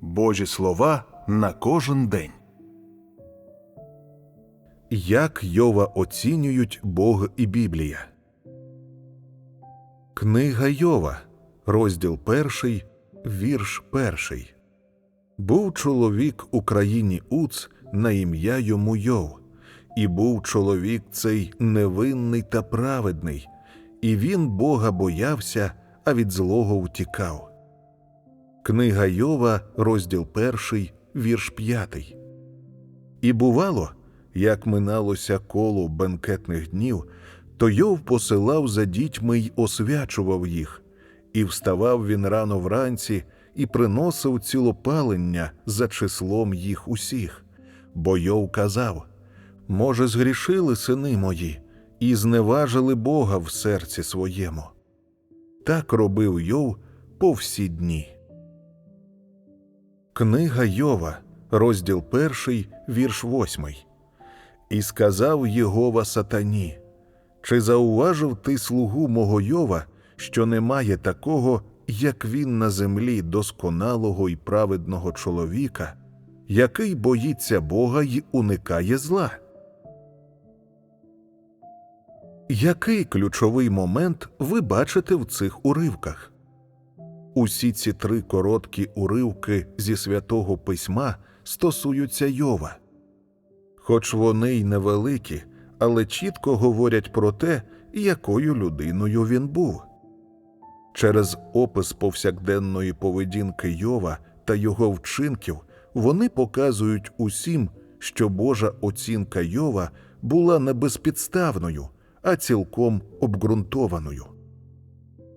Божі слова на кожен день. Як Йова оцінюють Бог і Біблія? Книга Йова, розділ перший, вірш перший. Був чоловік у країні Уц на ім'я йому Йов, і був чоловік цей невинний та праведний, і він Бога боявся, а від злого втікав. Книга Йова, розділ перший, вірш п'ятий. І бувало, як миналося коло бенкетних днів, то Йов посилав за дітьми й освячував їх, і вставав він рано вранці і приносив цілопалення за числом їх усіх. Бо Йов казав: Може, згрішили сини мої, і зневажили Бога в серці своєму. Так робив Йов по всі дні. Книга Йова, розділ перший, вірш восьмий. І сказав Єгова сатані: Чи зауважив ти слугу мого Йова, що немає такого, як він на землі досконалого і праведного чоловіка, який боїться Бога й уникає зла? Який ключовий момент ви бачите в цих уривках? Усі ці три короткі уривки зі святого письма стосуються Йова. Хоч вони й невеликі, але чітко говорять про те, якою людиною він був. Через опис повсякденної поведінки Йова та його вчинків вони показують усім, що Божа оцінка Йова була не безпідставною, а цілком обґрунтованою.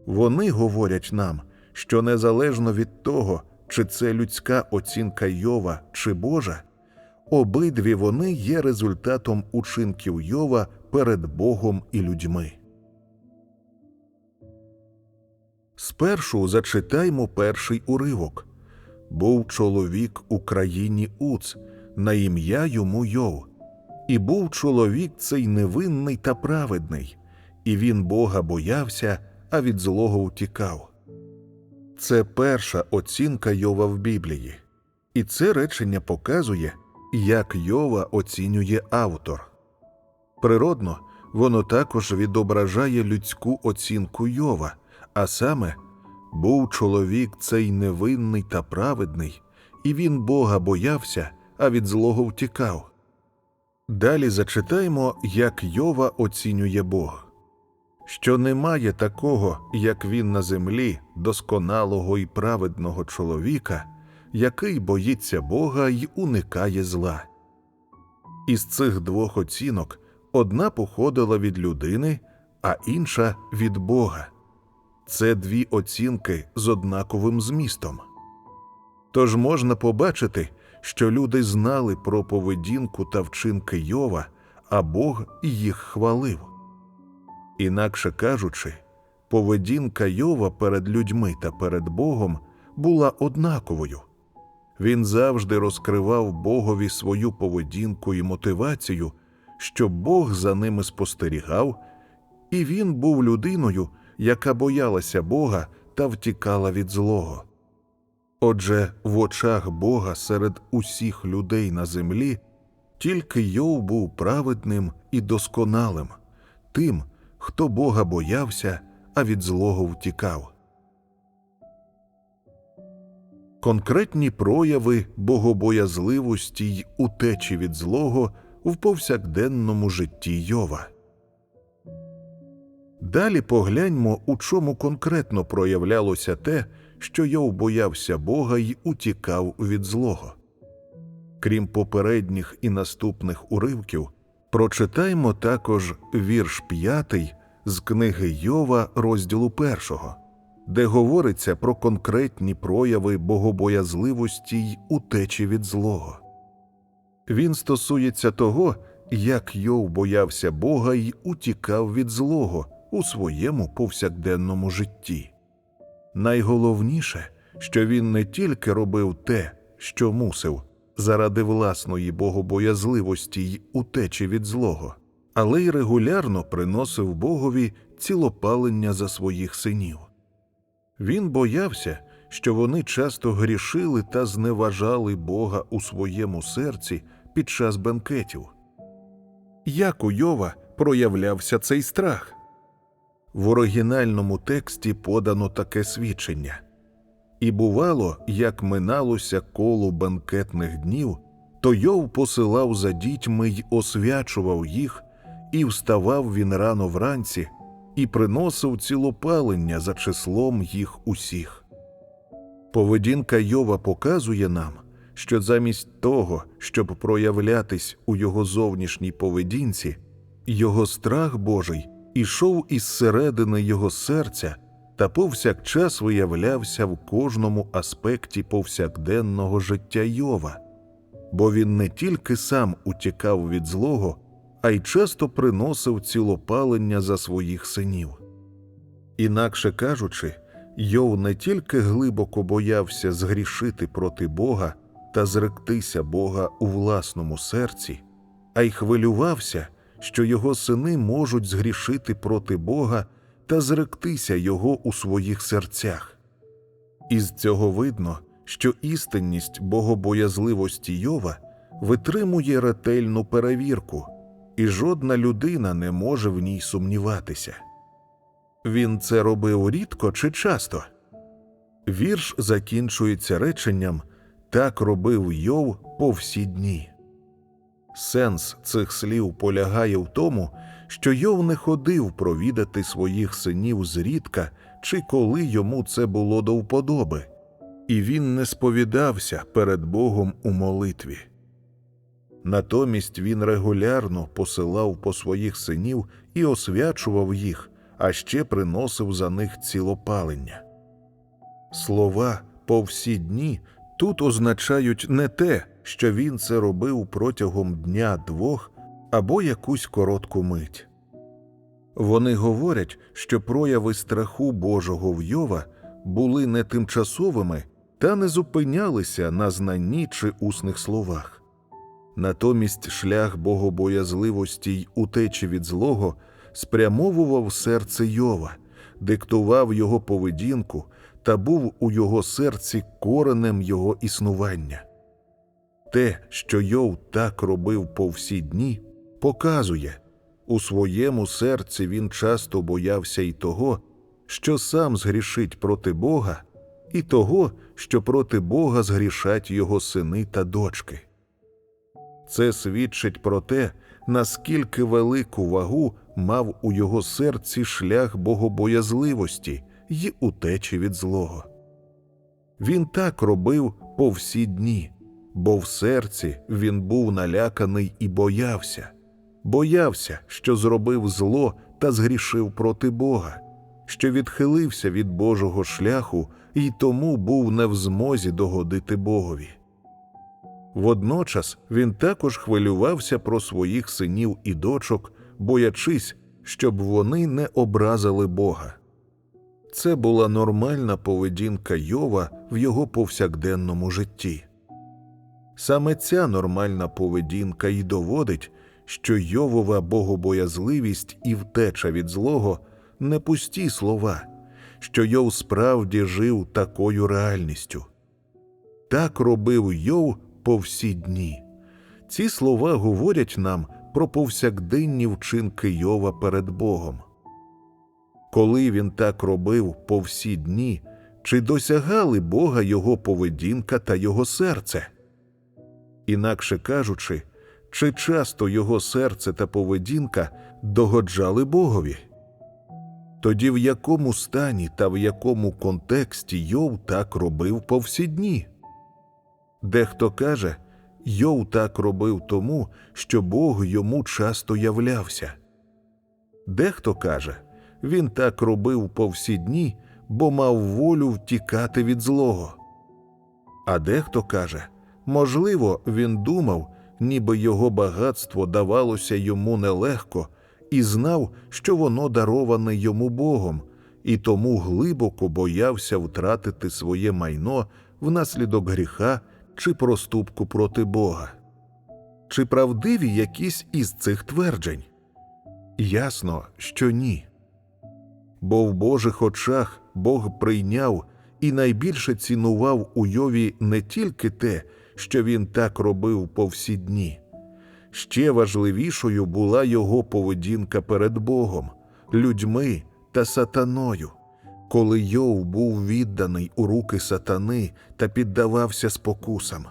Вони говорять нам, що незалежно від того, чи це людська оцінка Йова чи Божа, обидві вони є результатом учинків Йова перед Богом і людьми. Спершу зачитаймо перший уривок. Був чоловік у країні Уц, на ім'я йому Йов. І був чоловік цей невинний та праведний, і він Бога боявся, а від злого утікав. Це перша оцінка Йова в Біблії, і це речення показує, як Йова оцінює автор. Природно, воно також відображає людську оцінку Йова, а саме, був чоловік цей невинний та праведний, і він Бога боявся, а від злого втікав. Далі зачитаємо, як Йова оцінює Бога що немає такого, як він на землі, досконалого і праведного чоловіка, який боїться Бога й уникає зла. Із цих двох оцінок одна походила від людини, а інша від Бога. Це дві оцінки з однаковим змістом. Тож можна побачити, що люди знали про поведінку та вчинки Йова, а Бог їх хвалив. Інакше кажучи, поведінка Йова перед людьми та перед Богом була однаковою. Він завжди розкривав Богові свою поведінку і мотивацію, щоб Бог за ними спостерігав, і він був людиною, яка боялася Бога та втікала від злого. Отже, в очах Бога серед усіх людей на землі тільки Йов був праведним і досконалим, тим, хто Бога боявся, а від злого втікав. Конкретні прояви богобоязливості й утечі від злого в повсякденному житті Йова. Далі погляньмо, у чому конкретно проявлялося те, що Йов боявся Бога й утікав від злого. Крім попередніх і наступних уривків, Прочитаймо також вірш п'ятий з книги Йова, розділу першого, де говориться про конкретні прояви богобоязливості й утечі від злого. Він стосується того, як Йов боявся Бога й утікав від злого у своєму повсякденному житті. Найголовніше, що він не тільки робив те, що мусив заради власної богобоязливості й утечі від злого, але й регулярно приносив Богові цілопалення за своїх синів. Він боявся, що вони часто грішили та зневажали Бога у своєму серці під час бенкетів. Як у Йова проявлявся цей страх? В оригінальному тексті подано таке свідчення. І бувало, як миналося коло бенкетних днів, то Йов посилав за дітьми й освячував їх, і вставав він рано вранці, і приносив цілопалення за числом їх усіх. Поведінка Йова показує нам, що замість того, щоб проявлятись у його зовнішній поведінці, його страх Божий ішов із середини його серця та повсякчас виявлявся в кожному аспекті повсякденного життя Йова, бо він не тільки сам утікав від злого, а й часто приносив цілопалення за своїх синів. Інакше кажучи, Йов не тільки глибоко боявся згрішити проти Бога та зректися Бога у власному серці, а й хвилювався, що його сини можуть згрішити проти Бога та зректися Його у своїх серцях. Із цього видно, що істинність богобоязливості Йова витримує ретельну перевірку, і жодна людина не може в ній сумніватися. Він це робив рідко чи часто. Вірш закінчується реченням так робив Йов по всі дні. Сенс цих слів полягає в тому, що Йов не ходив провідати своїх синів зрідка чи коли йому це було до вподоби, і він не сповідався перед Богом у молитві. Натомість він регулярно посилав по своїх синів і освячував їх, а ще приносив за них цілопалення. Слова по всі дні тут означають не те, що він це робив протягом дня двох або якусь коротку мить. Вони говорять, що прояви страху Божого в Йова були не тимчасовими та не зупинялися на знанні чи усних словах. Натомість шлях богобоязливості й утечі від злого спрямовував серце Йова, диктував його поведінку та був у його серці коренем його існування. Те, що Йов так робив по всі дні, показує у своєму серці він часто боявся й того, що сам згрішить проти Бога, і того, що проти Бога згрішать його сини та дочки. Це свідчить про те, наскільки велику вагу мав у його серці шлях богобоязливості й утечі від злого. Він так робив по всі дні, бо в серці він був наляканий і боявся, боявся, що зробив зло та згрішив проти Бога, що відхилився від Божого шляху і тому був не в змозі догодити Богові. Водночас він також хвилювався про своїх синів і дочок, боячись, щоб вони не образили Бога. Це була нормальна поведінка Йова в його повсякденному житті. Саме ця нормальна поведінка й доводить, що Йовова богобоязливість і втеча від злого не пусті слова, що Йов справді жив такою реальністю. Так робив Йов по всі дні. Ці слова говорять нам про повсякденні вчинки Йова перед Богом. Коли він так робив по всі дні, чи досягали Бога його поведінка та його серце? Інакше кажучи, чи часто його серце та поведінка догоджали Богові? Тоді в якому стані та в якому контексті Йов так робив по всі дні? Дехто каже, Йов так робив тому, що Бог йому часто являвся. Дехто каже, він так робив по всі дні, бо мав волю втікати від злого. А дехто каже, можливо, він думав, ніби його багатство давалося йому нелегко, і знав, що воно дароване йому Богом, і тому глибоко боявся втратити своє майно внаслідок гріха чи проступку проти Бога. Чи правдиві якісь із цих тверджень? Ясно, що ні. Бо в Божих очах Бог прийняв і найбільше цінував у Йові не тільки те, що він так робив по всі дні. Ще важливішою була його поведінка перед Богом, людьми та сатаною. Коли Йов був відданий у руки сатани та піддавався спокусам,